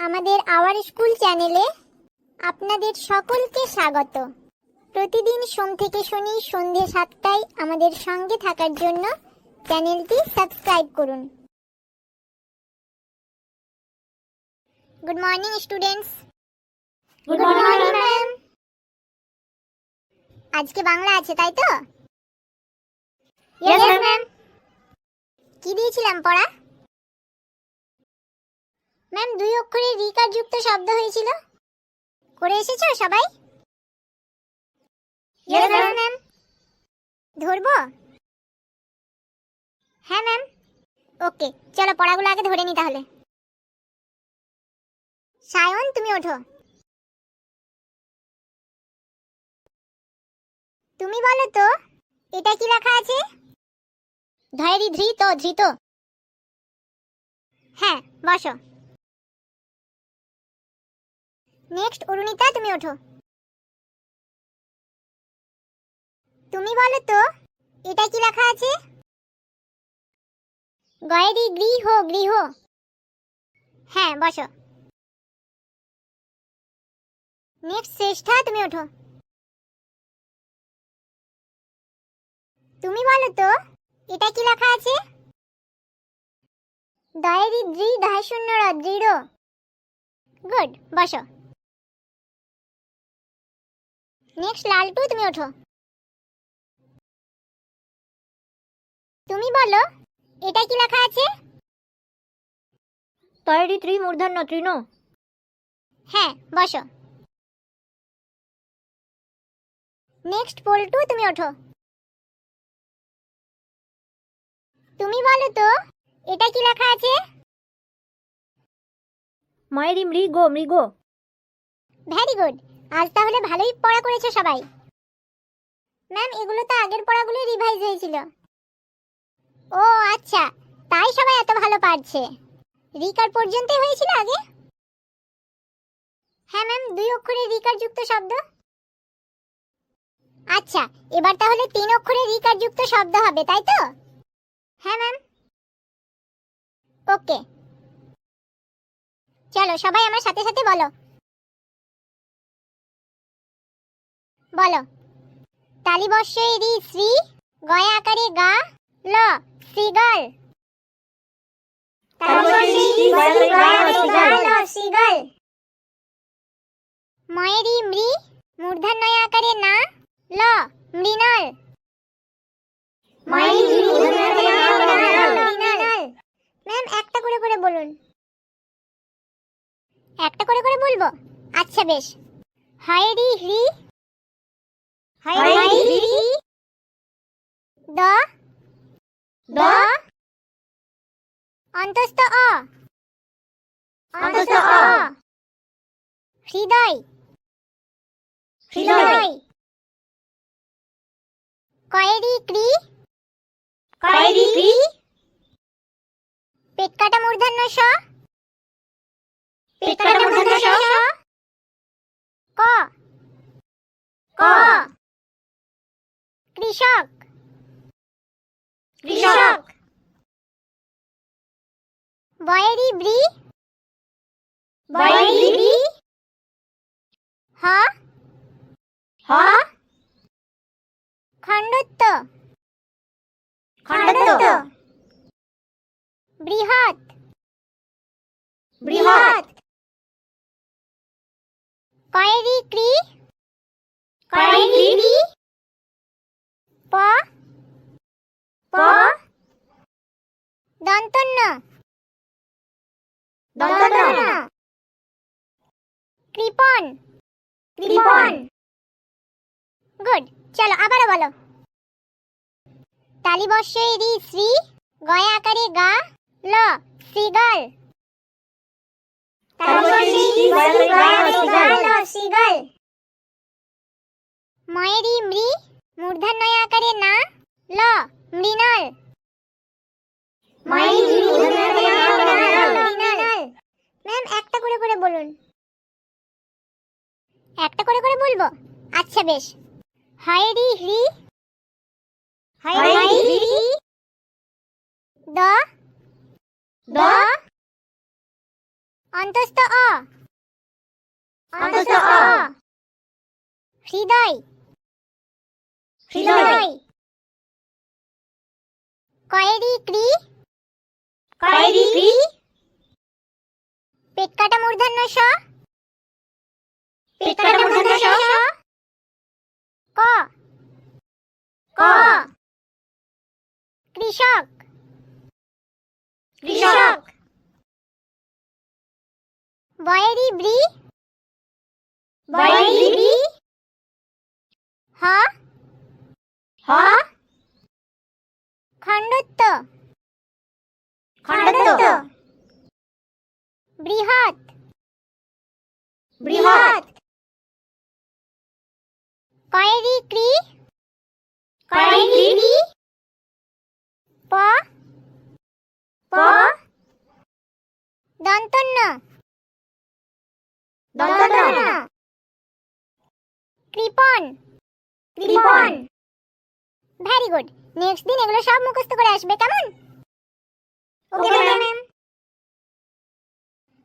আমাদের our school চ্যানেলে আপনাদের সকলকে স্বাগত। প্রতিদিন সোম থেকে শনি সন্ধে সাতটায় আমাদের সঙ্গে থাকার জন্য চ্যানেলটি সাবস্ক্রাইব করুন। Good morning students Good morning, ma'am আজকে বাংলা আছে তাই তো? ম্যাম কি দিয়েছিলাম পড়া? ম্যাম দুই অক্ষরে রিকার যুক্ত শব্দ হয়েছিল। করে এসেছ সবাই? ম্যাম ধরবো? হ্যাঁ ম্যাম ওকে চলো পড়াগুলো আগে ধরে নি তাহলে। সায়ন তুমি ওঠো। তুমি বলো তো এটা কি লেখা আছে? ধৈর্য ধৃত ধৃত। হ্যাঁ বসো। নেক্সট অরুণিতা, তুমি ওঠো। তুমি বলো তো, এটা কি লেখা আছে? গয়েরি গৃহ গৃহ। হ্যাঁ বসো। নেক্সট শ্রেষ্ঠা, তুমি ওঠো। তুমি বলো তো, এটা কি লেখা আছে? দয়েরি দহাই শূন্য দৃঢ়। গুড, বসো। নেক্সট লালটু তুমি ওঠো। তুমি বলো এটা কি লেখা আছে? তৈরি ত্রি মূর্ধন্য তৃণ। হ্যাঁ বসো। নেক্সট পল্টু তুমি ওঠো। তুমি বলো তো এটা কি লেখা আছে? মায়েরি মৃগ মৃগ। Very good. আজ তাহলে ভালোই পড়া করেছে সবাই। ম্যাম, এগুলো তো আগের পড়াগুলো রিভাইজ হয়েছিল। ও আচ্ছা তাই সবাই এত ভালো পারছে। রিকার পর্যন্তই হয়েছিল আগে? হ্যাঁ ম্যাম, দুই অক্ষরে রিকার যুক্ত শব্দ। আচ্ছা এবার তাহলে তিন অক্ষরে রিকার যুক্ত শব্দ হবে, তাই তো? হ্যাঁ ম্যাম। ওকে। চলো, সবাই আমার সাথে সাথে বলো। বলো। তালিবর্ষে রি শ্রী, গয়া আকারে গা, ল সিগাল ময়েরি মৃ মূর্ধন্যয় আকারে না, ল, মৃণাল। ম্যাম, একটা করে করে বলুন। একটা করে করে বলব? আচ্ছা বেশ। হায়রি হ্রি হ্রি, দ দ, অন্তস্থ অ অন্তস্থ অ, হৃদয় হৃদয়, কয়েরি ক্রি কয়েরি ক্রি, পেট কাটা মূর্ধন্য স পেট কাটা মূর্ধন্য স, ক ক, কৃষক কৃষক, বয়েরি ব্রি বয়েরি বৃ, হ হ, খণ্ডত্ব খণ্ডত্ব, বৃহৎ বৃহৎ, কয়েরি ক্রি কয়েরি ক্রি, প? প, দন্তন্য দন্তন্য, কৃপণ। কৃপণ, গুড। চলো আবারও বলো। তালিবর্ষে রি শ্রী গয়া আকারে গা। ল সিগাল ময়েরি মৃ মূর্ধন্যয় আকারে না? ল মৃণাল। ম্যাম একটা করে করে বলুন। একটা করে করে বলব? আচ্ছা বেশ। হ্রি। হায়রি হ্রি, দ। দ, অন্তস্থ অ। অন্তস্থ অ। হৃদয়। হৃদয়। কয়েরি ক্রি কয়েরি ক্রি। পেট কাটা মূর্ধন্য স পেট কাটা মূর্ধন্য স। ক ক। কৃষক কৃষক। বয়েরি ব্রি বয়েরি ব্রি। হ হ। খণ্ডত্ব খণ্ডত্ব। বৃহৎ বৃহৎ। কয়েরি ক্রি কয়েরি ক্রি। প প। দন্তন্য দন্তন্য। কৃপণ কৃপণ। ভেরি গুড নেক্সট দিন এগুলো সব মুখস্থ করে আসবে কেমন? Okay ma'am.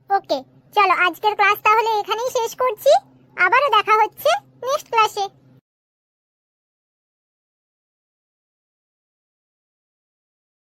ওকে চলো আজকের ক্লাস তাহলে এখানেই শেষ করছি। আবারও দেখা হচ্ছে